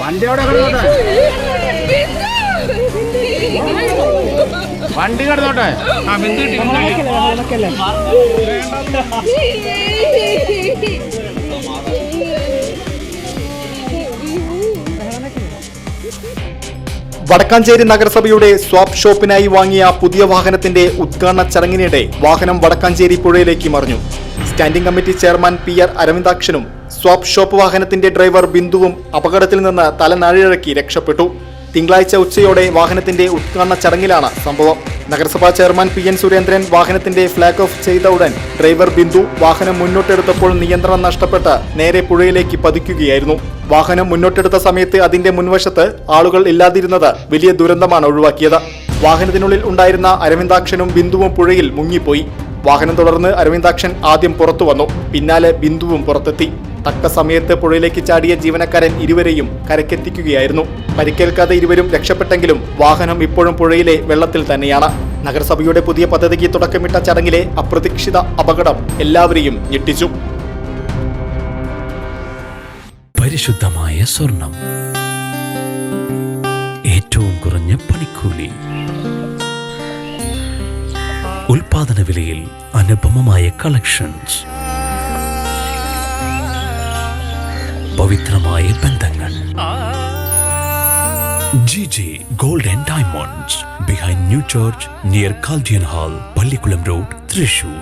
വണ്ടി അവിടെ കിടന്നോട്ടെ? വണ്ടി കിടന്നോട്ടെ? ആ ബിന്ദു വടക്കാഞ്ചേരി നഗരസഭയുടെ സ്വാപ്പ് ഷോപ്പിനായി വാങ്ങിയ പുതിയ വാഹനത്തിന്റെ ഉദ്ഘാടന ചടങ്ങിനിടെ വാഹനം വടക്കാഞ്ചേരി പുഴയിലേക്ക് മറിഞ്ഞു. Standing committee chairman P R അരവിന്ദാക്ഷനും swap shop വാഹനത്തിന്റെ ഡ്രൈവർ ബിന്ദുവും അപകടത്തിൽ നിന്ന് തലനാഴിഴക്കി രക്ഷപ്പെട്ടു. തിങ്കളാഴ്ച ഉച്ചയോടെ വാഹനത്തിന്റെ ഉദ്ഘാടന ചടങ്ങിലാണ് സംഭവം. നഗരസഭാ ചെയർമാൻ പി എൻ സുരേന്ദ്രൻ വാഹനത്തിന്റെ ഫ്ളാഗ് ഓഫ് ചെയ്ത ഉടൻ ഡ്രൈവർ ബിന്ദു വാഹനം മുന്നോട്ടെടുത്തപ്പോൾ നിയന്ത്രണം നഷ്ടപ്പെട്ട് നേരെ പുഴയിലേക്ക് പതിക്കുകയായിരുന്നു. വാഹനം മുന്നോട്ടെടുത്ത സമയത്ത് അതിന്റെ മുൻവശത്ത് ആളുകൾ ഇല്ലാതിരുന്നത് വലിയ ദുരന്തമാണ് ഒഴിവാക്കിയത്. വാഹനത്തിനുള്ളിൽ ഉണ്ടായിരുന്ന അരവിന്ദാക്ഷനും ബിന്ദുവും പുഴയിൽ മുങ്ങിപ്പോയി. വാഹനം തുടർന്ന് അരവിന്ദാക്ഷൻ ആദ്യം പുറത്തു വന്നു. പിന്നാലെ ബിന്ദുവും പുറത്തെത്തി. തക്ക സമയത്ത് പുഴയിലേക്ക് ചാടിയ ജീവനക്കാരൻ ഇരുവരെയും കരക്കെത്തിക്കുകയായിരുന്നു പരിക്കേൽക്കാതെ ഇരുവരും രക്ഷപ്പെട്ടെങ്കിലും വാഹനം ഇപ്പോഴും പുഴയിലെ വെള്ളത്തിൽ തന്നെയാണ്. നഗരസഭയുടെ പുതിയ പദ്ധതിക്ക് തുടക്കമിട്ട ചടങ്ങിലെ അപ്രതീക്ഷിത അപകടം എല്ലാവരെയും ഞെട്ടിച്ചു. പരിശുദ്ധമായ സ്വർണം. ഏറ്റവും കുറഞ്ഞ പണിക്കൂലി. ഉൽപാദന വിലയിൽ അനുപമമായ കളക്ഷൻസ് പവിത്രമായ ബന്ധങ്ങൾ. G G gold and diamonds behind new church near Chaldean hall Pallikulam road Thrissur